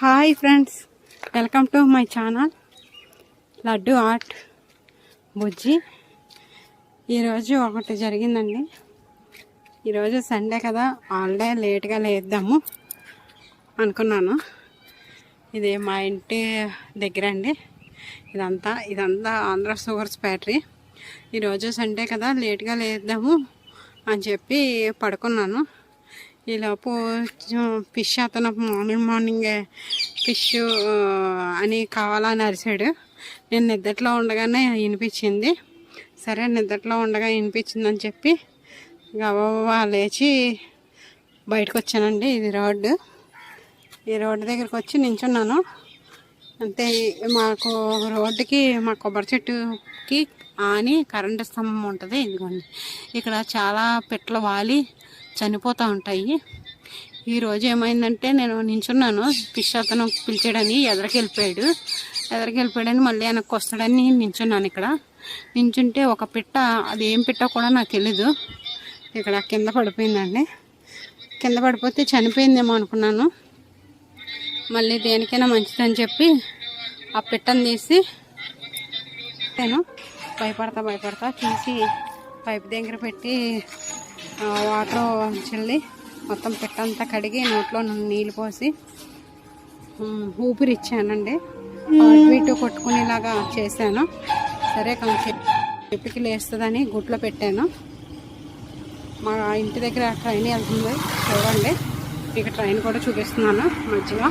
Hi friends welcome to my channel Laddu art Bujji. ఈరోజు ఒకటి జరిగిందండి. ఈరోజు సండే కదా ఆల్డే లేట్గా లేద్దాము అనుకున్నాను. ఇది మా ఇంటి దగ్గర అండి ఇదంతా ఇదంతా ఆంధ్ర షుగర్స్ ఫ్యాక్టరీ. ఈరోజు సండే కదా లేట్గా లేద్దాము అని చెప్పి పడుకున్నాను. ఈలోపు ఫిష్ అతను మార్నింగ్ మార్నింగ్ ఫిష్ అని కావాలని అరిశాడు నేను నిద్దట్లో ఉండగానే వినిపించింది. సరే నిద్దట్లో ఉండగా వినిపించిందని చెప్పి గబా లేచి బయటకు వచ్చానండి ఇది రోడ్డు. ఈ రోడ్డు దగ్గరికి వచ్చి నించున్నాను. అంతే మాకు రోడ్డుకి మా కొబ్బరి చెట్టుకి ఆని కరెంటు స్తంభం ఉంటుంది. ఇదిగోండి. ఇక్కడ చాలా పిట్ల వాలి. చనిపోతూ ఉంటాయి. ఈరోజు ఏమైందంటే నేను నించున్నాను. ఫిష్ అతను పిలిచాడని ఎదరికి వెళ్ళిపోయాడు. ఎదరికి వెళ్ళిపోయాడని మళ్ళీ వెనక్కి వస్తాడని నించున్నాను ఇక్కడ. నించుంటే ఒక పిట్ట అది ఏం పిట్ట కూడా నాకు తెలీదు. ఇక్కడ కింద పడిపోయిందండి. కింద పడిపోతే చనిపోయిందేమో అనుకున్నాను. మళ్ళీ దేనికైనా మంచిదని చెప్పి ఆ పిట్టను తీసి నేను భయపడతా భయపడతా తీసి పైప్ దగ్గర పెట్టి వాటర్ చల్లి మొత్తం పిట్టంతా కడిగి నోట్లో నీళ్ళు పోసి ఊపిరి ఇచ్చానండి హార్ట్ బీట్ కొట్టుకునేలాగా చేశాను. సరే కొంచెం చెప్పికి లేస్తుందని గుట్లో పెట్టాను. మా ఇంటి దగ్గర ట్రైన్ వెళ్తుంది. చూడండి. ఇక ట్రైన్ కూడా చూపిస్తున్నాను మధ్యలో.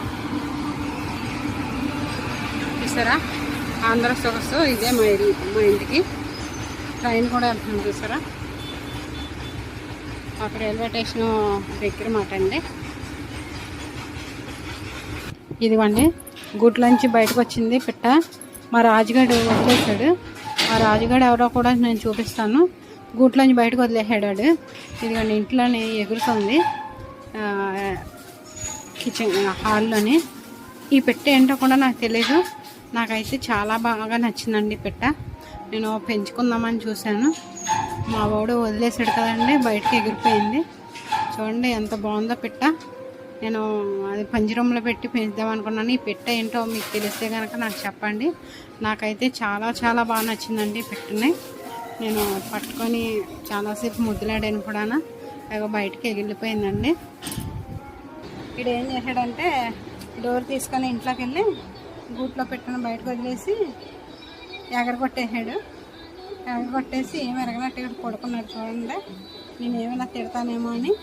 చూసారా? ఆంధ్ర సొగసు ఇదే మా మా ఇంటికి. ట్రైన్ కూడా వెళ్తుంది చూసారా? అక్కడ రైల్వే స్టేషన్ దగ్గర మాట అండి. ఇదిగోండి గుడ్లోంచి బయటకు వచ్చింది పిట్ట. మా రాజుగాడు వదిలేశాడు. మా రాజుగాడు ఎవరో కూడా నేను చూపిస్తాను. గూట్లోంచి బయటకు వదిలేసాడు ఆడు ఇదిగోండి ఇంట్లోనే ఎగురుతుంది. కిచెన్ హాల్లోని. ఈ పెట్టె ఏంటో కూడా నాకు తెలియదు నాకైతే చాలా బాగా నచ్చిందండి పెట్ట. నేను పెంచుకుందామని చూశాను. మా వాడు వదిలేసాడు కదండి బయటకి ఎగిరిపోయింది. చూడండి ఎంత బాగుందో పెట్ట. నేను అది పంజరంలో పెట్టి పెంచుదాం అనుకున్నాను. ఈ పెట్ట ఏంటో మీకు తెలిస్తే కనుక నాకు చెప్పండి. నాకైతే చాలా చాలా బాగా నచ్చిందండి ఈ నేను పట్టుకొని చాలాసేపు ముద్దులాడాను కూడా అగో బయటకి ఎగిరిపోయిందండి. ఇక్కడ ఏం చేశాడంటే డోర్ తీసుకొని ఇంట్లోకి వెళ్ళి గూట్లో పెట్టిన బయటకు వదిలేసి ఎగరగొట్టేసాడు ఎగరగొట్టేసి ఏమి ఎరగనట్టు ఇక్కడ పడుకున్నాడు చూడండి. నేను ఏమైనా తిడతానేమో అని.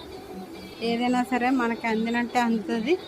ఏదైనా సరే మనకి అందినట్టే అందుతుంది.